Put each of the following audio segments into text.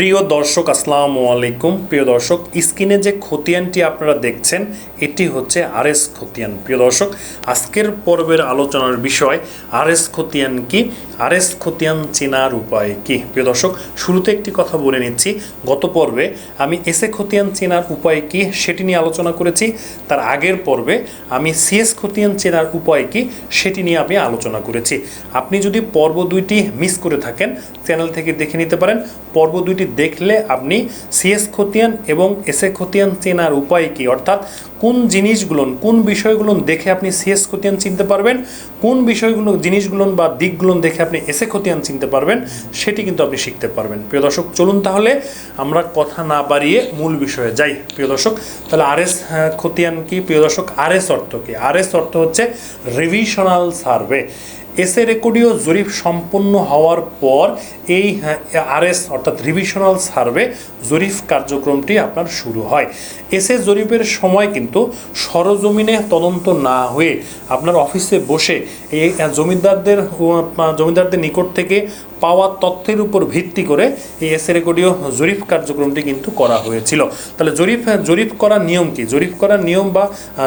প্রিয় দর্শক, আসসালামু আলাইকুম। প্রিয় দর্শক, স্ক্রিনে যে খতিয়ানটি আপনারা দেখছেন, এটি হচ্ছে আরএস খতিয়ান। প্রিয় দর্শক, আজকের পর্বের আলোচনার বিষয়, আরএস খতিয়ান কি? আরএস খতিয়ান চেনার উপায় কি? প্রিয় দর্শক, শুরুতে একটি কথা বলে নিচ্ছি। গত পর্বে আমি এস এসএ খতিয়ান চেনার উপায় কি সেটি নিয়ে আলোচনা করেছি। তার আগের পর্বে আমি সিএস খতিয়ান চেনার উপায় কি সেটি নিয়ে আমি আলোচনা করেছি। আপনি যদি পর্ব দুইটি মিস করে থাকেন, চ্যানেল থেকে দেখে নিতে পারেন। পর্ব দুইটি দেখলে আপনি সিএস খতিয়ান এবং এসএ খতিয়ান চেনার উপায় কি? অর্থাৎ কোন জিনিসগুলো, কোন বিষয়গুলো দেখে আপনি সিএস খতিয়ান চিনতে পারবেন, কোন বিষয়গুলো, জিনিসগুলো বা দিকগুলো দেখে আপনি এসে খতিয়ান চিনতে পারবেন, সেটি কিন্তু আপনি শিখতে পারবেন। প্রিয় দর্শক, চলুন তাহলে আমরা কথা না বাড়িয়ে মূল বিষয়ে যাই। প্রিয় দর্শক, তাহলে আরএস খতিয়ান কি? প্রিয় দর্শক আরএস অর্থ কি? আরএস অর্থ হচ্ছে রিভিশনাল সার্ভে এসে রেকর্ডিও জরিপ সম্পন্ন হওয়ার পর এই আরএস অর্থাৎ রিভিশনাল সার্ভে জরিপ কার্যক্রমটি আপনার শুরু হয়। এসে জরিপের সময় কিন্তু সরজমিনে তদন্ত না হয়ে আপনার অফিসে বসে এই জমিদারদের জমিদারদের নিকট থেকে পাওয়া তথ্যের উপর ভিত্তি করে এই এসে রেকর্ডীয় জরিপ কার্যক্রমটি কিন্তু করা হয়েছিল। তাহলে জরিপ জরিপ করার নিয়ম কি? জরিপ করার নিয়ম বা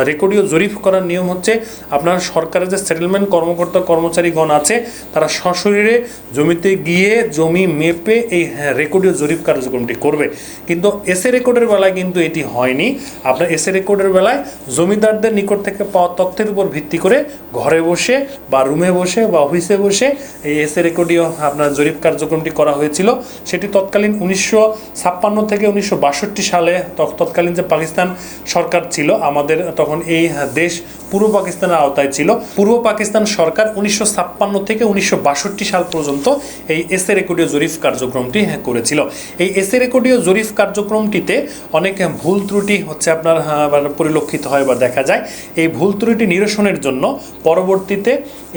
রেকর্ডীয় জরিপ করার নিয়ম হচ্ছে আপনার সরকারের যে সেটেলমেন্ট কর্মকর্তা, কর্মচারীগণ আছে, তারা সশরীরে জমিতে গিয়ে জমি মেপে এই রেকর্ডীয় জরিপ কার্যক্রমটি করবে। কিন্তু এসে রেকর্ডের বেলায় কিন্তু এটি হয়নি। আপনার এসে রেকর্ডের বেলায় জমিদারদের নিকট থেকে পাওয়া তথ্যের উপর ভিত্তি করে ঘরে বসে বা রুমে বসে বা অফিসে বসে এই এসে রেকর্ডীয় আপনার জরিপ কার্যক্রমটি করা হয়েছিল। সেটি তৎকালীন উনিশশো ছাপ্পান্ন থেকে উনিশশো বাষট্টি সালে তৎকালীন যে পাকিস্তান সরকার ছিল, আমাদের তখন এই দেশ পূর্ব পাকিস্তানের আওতায় ছিল। পূর্ব পাকিস্তান সরকার উনিশশো ছাপ্পান্ন থেকে উনিশশো বাষট্টি সাল পর্যন্ত এই এসে রেকর্ডীয় জরিপ কার্যক্রমটি করেছিল। এই এসে রেকর্ডীয় জরিপ কার্যক্রমটিতে অনেক ভুল ত্রুটি হচ্ছে আপনার মানে পরিলক্ষিত হয় বা দেখা যায়। এই ভুল ত্রুটি নিরসনের জন্য পরবর্তীতে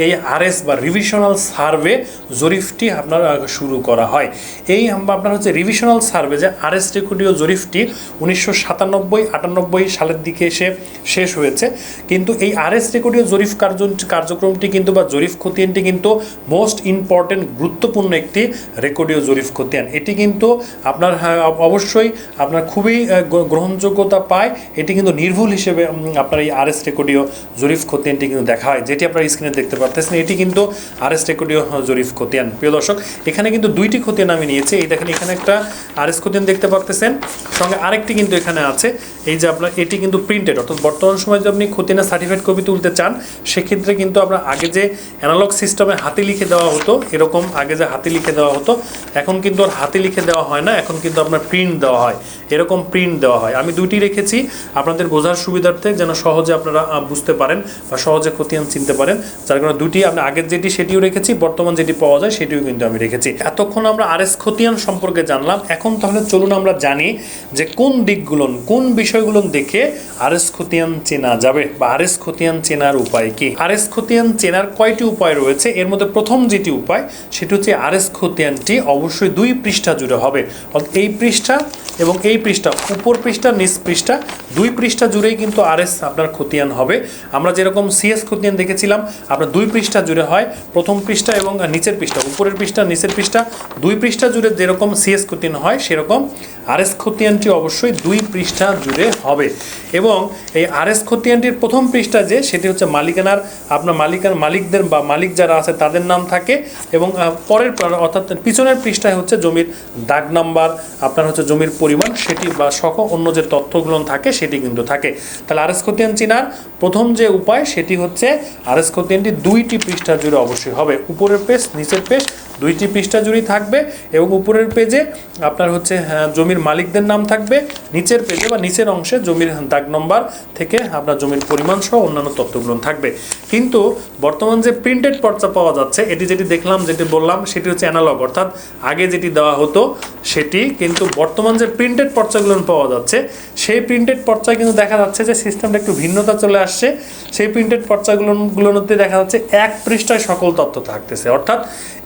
এই আরএস বা রিভিশনাল সার্ভে জরিফটি আপনার শুরু করা হয়। এই আপনার হচ্ছে রিভিশনাল সার্ভে যে আরএস রেকর্ডীয় জরিফটি উনিশশো সাতানব্বই আটানব্বই সালের দিকে এসে শেষ হয়েছে। কিন্তু এই আরএস রেকর্ডীয় জরিফ কার্য কার্যক্রমটি কিন্তু বা জরিফ খতিয়ানটি কিন্তু মোস্ট ইম্পর্টেন্ট গুরুত্বপূর্ণ একটি রেকর্ডীয় জরিফ খতিয়ান। এটি কিন্তু আপনার হ্যাঁ, অবশ্যই আপনার খুবই গ্রহণযোগ্যতা পায়। এটি কিন্তু নির্ভুল হিসেবে আপনার এই আরএস রেকর্ডীয় জরিফ খতিয়ানটি কিন্তু দেখা হয় যেটি আপনার স্ক্রিনে দেখতে পারতেছেন এটি কিন্তু রেকর্ডীয় আহ, জরিপ খতিয়ান। প্রিয় দর্শক এখানে কিন্তু দুইটি খতিয়ান আমি নিয়েছি। এই দেখেন এখানে একটা আরএস খতিয়ান দেখতে পারতেছেন। সঙ্গে আরেকটি কিন্তু এখানে আছে। এই যে আপনার এটি কিন্তু প্রিন্টেড অর্থাৎ বর্তমান সময়ে যদি আপনি খতিয়ানের সার্টিফিকেট কপি তুলতে চান সেক্ষেত্রে কিন্তু আপনার আগে যে অ্যানালগ সিস্টেমে হাতে লিখে দেওয়া হতো এরকম আগে যে হাতে লিখে দেওয়া হতো এখন কিন্তু আর হাতে লিখে দেওয়া হয় না। এখন কিন্তু আপনার প্রিন্ট দেওয়া হয়। এরকম প্রিন্ট দেওয়া হয়। আমি দুইটি রেখেছি। আপনাদের বোঝার সুবিধার্থে যেন সহজে আপনারা বুঝতে পারেন বা সহজে খতিয়ান চিনতে পারেন। যার কারণে দুটি, আমরা আগের যেটি সেটিও রেখেছি, বর্তমান যেটি পাওয়া যায় সেটিও কিন্তু আমি রেখেছি। এতক্ষণ আমরা আর এস খতিয়ান সম্পর্কে জানলাম। এখন তাহলে চলুন আমরা জানি যে কোন দিকগুলো, কোন বিষয়গুলো দেখে আর এস খতিয়ান চেনা যাবে বা আর এস খতিয়ান চেনার উপায় কি? আর এস খতিয়ান চেনার কয়টি উপায় রয়েছে? এর মধ্যে প্রথম যেটি উপায়, সেটি হচ্ছে আর এস খতিয়ানটি অবশ্যই দুই পৃষ্ঠা জুড়ে হবে। এই পৃষ্ঠা এবং এই পৃষ্ঠা, উপর পৃষ্ঠা, নিচ পৃষ্ঠা, দুই পৃষ্ঠা জুড়েই কিন্তু আরএস আপনার খতিয়ান হবে। আমরা যেরকম সিএস খতিয়ান দেখেছিলাম, আপনার দুই পৃষ্ঠা জুড়ে হয়, প্রথম পৃষ্ঠা এবং নিচের পৃষ্ঠা, উপরের পৃষ্ঠা, নিচের পৃষ্ঠা, দুই পৃষ্ঠা জুড়ে যেরকম সিএস খতিয়ান হয়, সেরকম আরএস খতিয়ানটি অবশ্যই দুই পৃষ্ঠা জুড়ে হবে। এবং এই আরএস খতিয়ানটির প্রথম পৃষ্ঠা যে, সেটি হচ্ছে মালিকানার, আপনার মালিকার মালিকদের বা মালিক যারা আছে তাদের নাম থাকে এবং পরের অর্থাৎ পিছনের পৃষ্ঠায় হচ্ছে জমির দাগ নাম্বার, আপনার হচ্ছে জমির পরিমাণ সেটি বা সহ অন্য যে তথ্যগুলো থাকে সেটি কিন্তু থাকে। তাহলে আরএস খতিয়ান চিনার প্রথম যে উপায় সেটি হচ্ছে আরএস খতিয়ানটি দুইটি পৃষ্ঠা জুড়ে অবশ্যই হবে। উপরের পেজ, নিচের পেজ দুইটি পৃষ্ঠা জুড়েই থাকবে এবং উপরের পেজে আপনার হচ্ছে হ্যাঁ, জমির মালিকদের নাম থাকবে নিচের পেজে বা নিচের অংশে জমির দাগ নম্বর থেকে আপনার জমির পরিমাণ সহ অন্যান্য তথ্যগুলো থাকবে। কিন্তু বর্তমান যে প্রিন্টেড পর্চা পাওয়া যাচ্ছে এটি যেটি দেখলাম যেটি বললাম সেটি হচ্ছে অ্যানালগ অর্থাৎ আগে যেটি দেওয়া হতো সেটি কিন্তু বর্তমান যে প্রিন্টেড পর্চাগুলো পাওয়া যাচ্ছে সেই প্রিন্টেড পর্চায় কিন্তু দেখা যাচ্ছে যে সিস্টেমটা একটু ভিন্নতা চলে আসছে। সেই প্রিন্টেড পর্চাগুলো গুলোতে দেখা যাচ্ছে এক পৃষ্ঠায় সকল তথ্য থাকতেছে। অর্থাৎ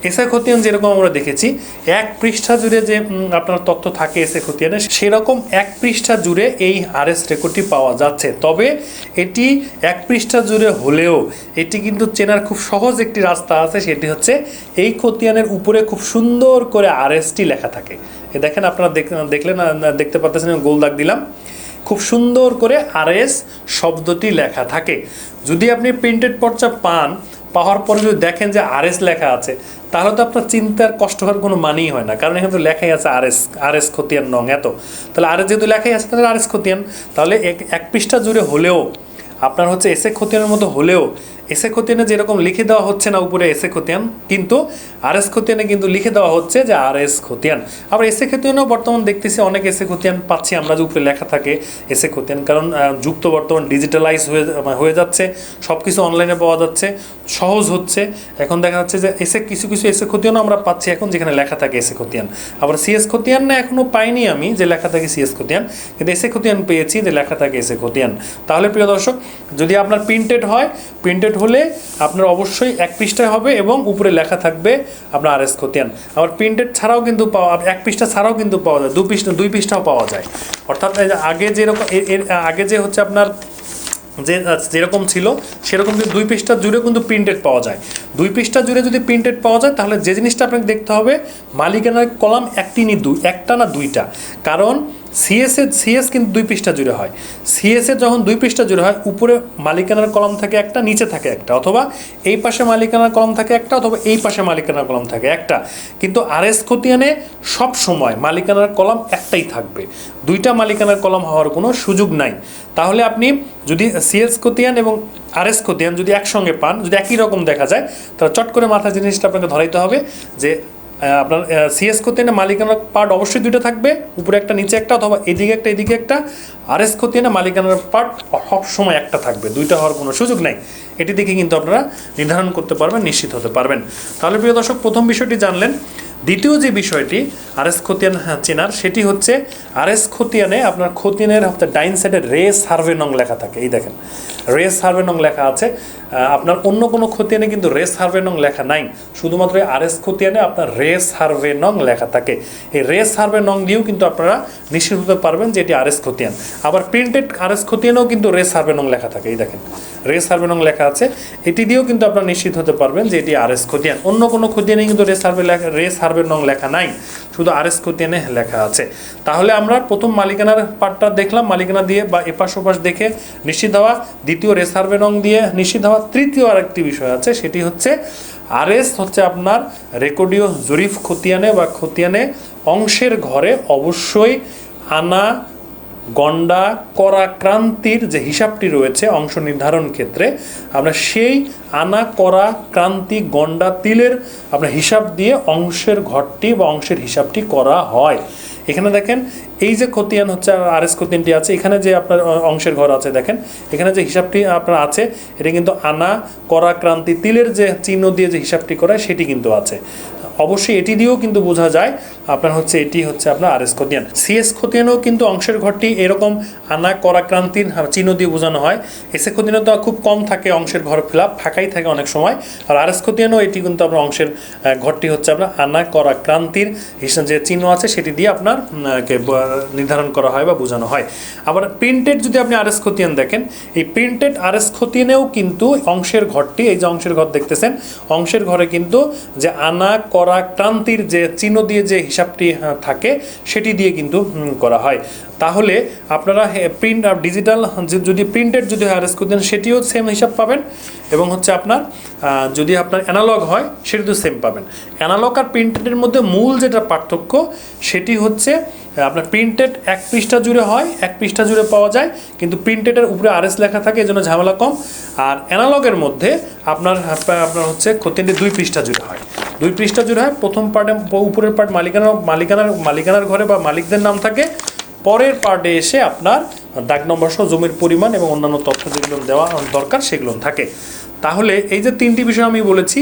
এসে খতিয়ান যেরকম আমরা দেখেছি, এক পৃষ্ঠা জুড়ে যে আপনার তথ্য থাকে এসে খতিয়ানে, সেরকম এক পৃষ্ঠা জুড়ে এই আরএস রেকর্ডটি পাওয়া যাচ্ছে। তবে এটি এক পৃষ্ঠা জুড়ে হলেও এটি কিন্তু চেনার খুব সহজ একটি রাস্তা আছে, সেটি হচ্ছে এই খতিয়ানের উপরে খুব সুন্দর করে আরএসটি লেখা থাকে। এ দেখেন আপনারা দেখ- দেখলেন দেখতে পাচ্ছেন আমি গোল দাগ দিলাম। খুব সুন্দর করে আরএস শব্দটি লেখা থাকে। যদি আপনি প্রিন্টেড পর্চা পান পাওয়ার পরে যদি দেখেন যে আরএস লেখা আছে, তাহলে তো আপনার চিন্তার কষ্ট হওয়ার কোনো মানেই হয় না। কারণ এখানে তো লেখাই আছে আরএস আরএস খতিয়ান নং এত। তাহলে আর এস যেহেতু লেখাই আছে, তাহলে আরএস খতিয়ান। তাহলে এক এক পৃষ্ঠা জুড়ে হলেও, আপনার হচ্ছে এসে খতিয়ানের মতো হলেও এসে খতিয়ানে যেরকম লিখে দেওয়া হচ্ছে না উপরে এসে খতিয়ান, কিন্তু আর এস খতিয়ানে কিন্তু লিখে দেওয়া হচ্ছে যে আর এস খতিয়ান। আবার এসে খতিয়ানেও বর্তমান দেখতেছি অনেক এসে খতিয়ান পাচ্ছি আমরা যে উপরে লেখা থাকে এসে খতিয়ান। কারণ যুক্ত বর্তমান ডিজিটালাইজ হয়ে হয়ে যাচ্ছে সব কিছু অনলাইনে পাওয়া যাচ্ছে। সহজ হচ্ছে। এখন দেখা যাচ্ছে যে এসে কিছু কিছু এসে খতিয়ানও আমরা পাচ্ছি এখন যেখানে লেখা থাকে এসে খতিয়ান আবার সিএস খতিয়ান না এখনও পাইনি আমি যে লেখা থাকে সিএস খতিয়ান কিন্তু এসে খতিয়ান পেয়েছি যে লেখা থাকে এসে খতিয়ান তাহলে প্রিয় দর্শক, যদি আপনার প্রিন্টেড হয় প্রিন্টেড হলে আপনার অবশ্যই এক পৃষ্ঠায় হবে এবং উপরে লেখা থাকবে আপনার আর এস খতিয়ান আবার প্রিন্টেড ছাড়াও কিন্তু পাওয়া, এক পৃষ্ঠা ছাড়াও কিন্তু পাওয়া যায়। দু পৃষ্ঠা, দুই পৃষ্ঠাও পাওয়া যায়। অর্থাৎ আগে যেরকম আগে যে হচ্ছে আপনার যে যেরকম ছিল, সেরকম কিন্তু দুই পৃষ্ঠা জুড়ে কিন্তু প্রিন্টেড পাওয়া যায়। দুই পৃষ্ঠা জুড়ে যদি প্রিন্টেড পাওয়া যায়, তাহলে যে জিনিসটা আপনাকে দেখতে হবে, মালিকানার কলাম একটি নি দুই, একটা না দুইটা। কারণ সিএস এর সিএস কিন্তু দুই পৃষ্ঠা জুড়ে হয়। সিএস এর যখন দুই পৃষ্ঠা জুড়ে হয়, উপরে মালিকানার কলম থাকে একটা, নিচে থাকে একটা, অথবা এই পাশে মালিকানার কলম থাকে একটা, অথবা এই পাশে মালিকানার কলম থাকে একটা। কিন্তু আর এস খতিয়ানে সব সময় মালিকানার কলম একটাই থাকবে। দুইটা মালিকানার কলম হওয়ার কোনো সুযোগ নাই। তাহলে আপনি যদি সিএস খতিয়ান এবং আর এস খতিয়ান যদি একসঙ্গে পান, যদি একই রকম দেখা যায়, তাহলে চট করে মাথায় জিনিসটা আপনাকে ধরাইতে হবে যে আপনার সিএস খতিয়ানে মালিকানার পার্ট অবশ্যই দুইটা থাকবে। উপরে একটা, নিচে একটা, অথবা এদিকে একটা এদিকে একটা। আর এস খতিয়ানে মালিকানার পার্ট সবসময় একটা থাকবে। দুইটা হওয়ার কোনো সুযোগ নাই। এটি দেখে কিন্তু আপনারা নির্ধারণ করতে পারবেন, নিশ্চিত হতে পারবেন। তাহলে প্রিয় দর্শক, প্রথম বিষয়টি জানলেন। দ্বিতীয় যে বিষয়টি আর এস খতিয়ান হ্যাঁ, চেনার সেটি হচ্ছে আর এস খতিয়ানে আপনার খতিয়ানের হচ্ছে ডাইন সাইডে রে সার্ভে নং লেখা থাকে। এই দেখেন রে সার্ভে নং লেখা আছে। আপনার অন্য কোনো খতিয়ানে কিন্তু রে সার্ভে নং লেখা নাই। শুধুমাত্র আর এস খতিয়ানে আপনার রে সার্ভে নং লেখা থাকে। এই রে সার্ভে নং দিয়েও কিন্তু আপনারা নিশ্চিত হতে পারবেন যে এটি আর এস খতিয়ান। আবার প্রিন্টেড আর এস খতিয়ানেও কিন্তু রে সার্ভে নং লেখা থাকে। এই দেখেন রে সার্ভে নং লেখা আছে। এটি দিয়েও কিন্তু আপনারা নিশ্চিত হতে পারবেন যে এটি আর এস খতিয়ান। অন্য কোনো খতিয়ানে কিন্তু রে সার্ভে রে সার্ভে নং লেখা নাই, শুধু আর এস খতিয়ানে লেখা আছে। তাহলে আমরা প্রথম মালিকানার পার্টটা দেখলাম, মালিকানা দিয়ে বা এপাশ ওপাশ দেখে নিশ্চিত হওয়া। দ্বিতীয় রে সার্ভে নং দিয়ে নিশ্চিত হওয়া তৃতীয় আরেকটি বিষয় আছে, সেটি হচ্ছে আরএস হচ্ছে আপনার রেকর্ডীয় জরিফ খতিয়ানে বা খতিয়ানে অংশের ঘরে অবশ্যই আনা গন্ডা করা ক্রান্তির যে হিসাবটি রয়েছে অংশ নির্ধারণ ক্ষেত্রে, আমরা সেই আনা করা ক্রান্তি গন্ডা তিলের আমরা হিসাব দিয়ে অংশের ঘরটি বা অংশের হিসাবটি করা হয়। এখানে দেখেন, এই যে খতিয়ান হচ্ছে, আর এস খতিয়ানটি আছে, এখানে যে আপনার অংশের ঘর আছে, দেখেন, এখানে যে হিসাবটি আপনার আছে, এটা কিন্তু আনা করা ক্রান্তি তিলের যে চিহ্ন দিয়ে যে হিসাবটি করা সেটি কিন্তু আছে। অবশ্যই এটি দিয়েও কিন্তু বোঝা যায়, আপনার হচ্ছে এটি হচ্ছে আপনার আর এস খতিয়ান। সিএস খতিয়ানও কিন্তু অংশের ঘরটি এরকম আনা করাক্রান্তির চিহ্ন দিয়ে বোঝানো হয়। এসে খতিয়ানে তো খুব কম থাকে অংশের ঘর ফিলাপ, ফাঁকাই থাকে অনেক সময়। আর আর এস খতিয়ানেও এটি কিন্তু আপনার অংশের ঘরটি হচ্ছে আপনার আনা করা ক্রান্তির হিসাব যে চিহ্ন আছে সেটি দিয়ে আপনার নির্ধারণ করা হয় বা বোঝানো হয়। আবার প্রিন্টেড যদি আপনি আর এস খতিয়ান দেখেন, এই প্রিন্টেড আর এস খতিয়ানেও কিন্তু অংশের ঘরটি, এই যে অংশের ঘর দেখতেছেন, অংশের ঘরে কিন্তু যে আনা করা ক্রান্তির যে চিহ্ন দিয়ে যে হিসাবটি থাকে, সেটি দিয়ে কিন্তু করা হয়। তাহলে আপনারা প্রিন্ট আর ডিজিটাল যদি প্রিন্টেড যদি আর এস দেন, সেটিও সেম হিসাব পাবেন। এবং হচ্ছে আপনার যদি আপনার অ্যানালগ হয় সেটিও সেম পাবেন। অ্যানালগ আর প্রিন্টেডের মধ্যে মূল যেটা পার্থক্য, সেটি হচ্ছে আপনার প্রিন্টেড এক পৃষ্ঠা জুড়ে হয়, এক পৃষ্ঠা জুড়ে পাওয়া যায়, কিন্তু প্রিন্টেডের উপরে আরএস লেখা থাকে এই জন্য ঝামেলা কম। আর অ্যানালগের মধ্যে আপনার আপনার হচ্ছে খতিয়ানটি দুই পৃষ্ঠা জুড়ে হয়। দুই পৃষ্ঠা জুড়ে হয়। প্রথম পার্টে উপরের পার্ট মালিকানা, মালিকানার মালিকানার ঘরে বা মালিকদের নাম থাকে। পরের পার্টে এসে আপনার দাগ নম্বর সহ জমির পরিমাণ এবং অন্যান্য তথ্য যেগুলো দেওয়া দরকার সেগুলো থাকে। তাহলে এই যে তিনটি বিষয় আমি বলেছি,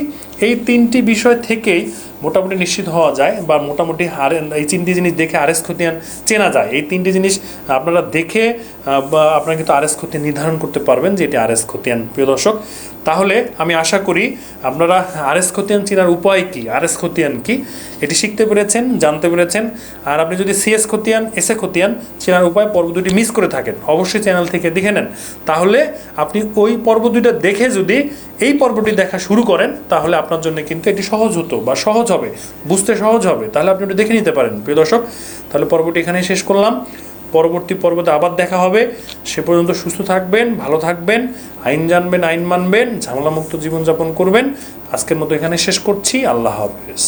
এই তিনটি বিষয় থেকেই মোটামুটি নিশ্চিত হওয়া যায় বা মোটামুটি আর এই তিনটি জিনিস দেখে আরএস খতিয়ান চেনা যায়। এই তিনটি জিনিস আপনারা দেখে আপনারা কিন্তু আরএস খতিয়ান নির্ধারণ করতে পারবেন যে এটি আরএস খতিয়ান। প্রিয় দর্শক তাহলে আমি আশা করি আপনারা আর এস খতিয়ান চেনার উপায় কী? আর এস খতিয়ান কী? এটি শিখতে পেরেছেন, জানতে পেরেছেন। আর আপনি যদি সিএস খতিয়ান এস এ খতিয়ান চেনার উপায় পর্ব দুটি মিস করে থাকেন, অবশ্যই চ্যানেল থেকে দেখে নেন। তাহলে আপনি ওই পর্ব দুইটা দেখে যদি এই পর্বটি দেখা শুরু করেন, তাহলে আপনার জন্য কিন্তু এটি সহজ হতো বা সহজ হবে, বুঝতে সহজ হবে। তাহলে আপনি ওটি দেখে নিতে পারেন, প্রিয় দর্শক। তাহলে পর্বটি এখানে শেষ করলাম। পরবর্তী পর্বতে আবার দেখা হবে। সে পর্যন্ত সুস্থ থাকবেন, ভালো থাকবেন, আইন জানবেন, আইন মানবেন, ঝামেলামুক্ত জীবনযাপন করবেন। আজকের মতো এখানে শেষ করছি। আল্লাহ হাফেজ।